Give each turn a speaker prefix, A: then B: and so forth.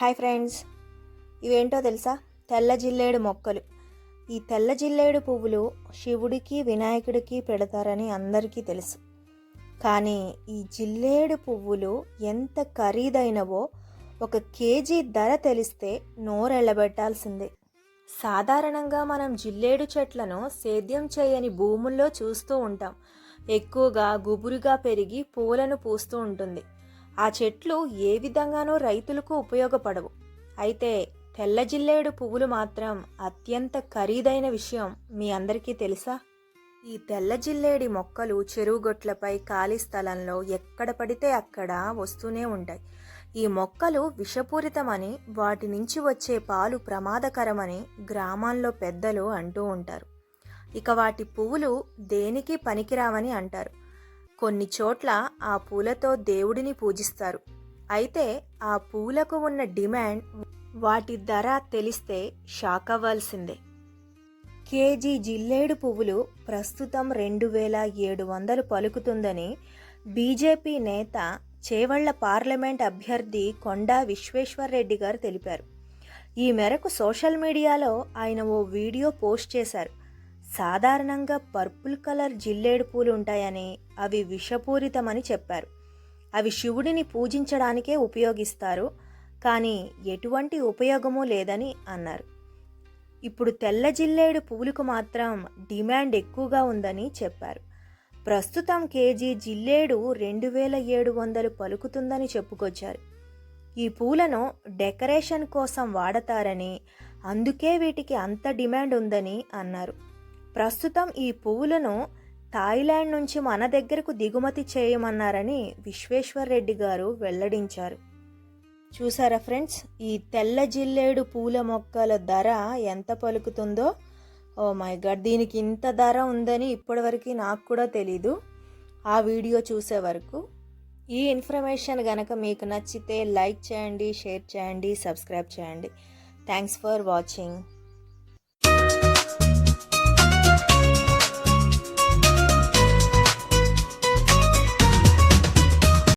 A: Hi friends. ఇవేంటో తెలుసా? తెల్ల జిల్లేడు మొక్కలు. ఈ తెల్ల జిల్లేడు పువ్వులు శివుడికి వినాయకుడికి పెడతారని అందరికీ తెలుసు. కానీ ఈ జిల్లేడు పువ్వులు ఎంత ఖరీదైనవో ఒక కేజీ ధర తెలిస్తే నోరెళ్ళబెట్టాల్సిందే. సాధారణంగా మనం జిల్లేడు చెట్లను సేద్యం చేయని భూముల్లో చూస్తూ ఉంటాం. ఎక్కువగా గుబురుగా పెరిగి పూలను పూస్తూ ఉంటుంది. ఆ చెట్లు ఏ విధంగానూ రైతులకు ఉపయోగపడవు. అయితే తెల్ల జిల్లేడు పువ్వులు మాత్రం అత్యంత ఖరీదైన విషయం మీ అందరికీ తెలుసా? ఈ తెల్ల జిల్లేడి మొక్కలు చెరువుగొట్లపై ఖాళీ స్థలంలో ఎక్కడ పడితే అక్కడ వస్తూనే ఉంటాయి. ఈ మొక్కలు విషపూరితమని వాటి నుంచి వచ్చే పాలు ప్రమాదకరమని గ్రామాల్లో పెద్దలు అంటూ ఉంటారు. ఇక వాటి పువ్వులు దేనికి పనికిరావని అంటారు. కొన్ని చోట్ల ఆ పూలతో దేవుడిని పూజిస్తారు. అయితే ఆ పూలకు ఉన్న డిమాండ్ వాటి ధర తెలిస్తే షాక్ అవ్వాల్సిందే. కేజీ జిల్లేడు పువ్వులు ప్రస్తుతం రెండు వేల ఏడు వందలు పలుకుతుందని బీజేపీ నేత చేవళ్ళ పార్లమెంట్ అభ్యర్థి కొండా విశ్వేశ్వర్రెడ్డి గారు తెలిపారు. ఈ మేరకు సోషల్ మీడియాలో ఆయన ఓ వీడియో పోస్ట్ చేశారు. సాధారణంగా పర్పుల్ కలర్ జిల్లేడు పూలు ఉంటాయని అవి విషపూరితమని చెప్పారు. అవి శివుడిని పూజించడానికే ఉపయోగిస్తారు కానీ ఎటువంటి ఉపయోగమూ లేదని అన్నారు. ఇప్పుడు తెల్ల జిల్లేడు పువ్వులకు మాత్రం డిమాండ్ ఎక్కువగా ఉందని చెప్పారు. ప్రస్తుతం కేజీ జిల్లేడు రెండు వేల ఏడు వందలు పలుకుతుందని చెప్పుకొచ్చారు. ఈ పూలను డెకరేషన్ కోసం వాడతారని అందుకే వీటికి అంత డిమాండ్ ఉందని అన్నారు. ప్రస్తుతం ఈ పువ్వులను థాయిలాండ్ నుంచి మన దగ్గరకు దిగుమతి చేయమన్నారని విశ్వేశ్వర్ రెడ్డి గారు వెల్లడించారు. చూసారా ఫ్రెండ్స్ ఈ తెల్ల జిల్లేడు పూల మొక్కల ధర ఎంత పలుకుతుందో? ఓ మై గడ్ దీనికి ఇంత ధర ఉందని ఇప్పటివరకు నాకు కూడా తెలీదు. ఆ వీడియో చూసే వరకు ఈ ఇన్ఫర్మేషన్ గనక మీకు నచ్చితే లైక్ చేయండి షేర్ చేయండి సబ్స్క్రైబ్ చేయండి. Thanks for watching.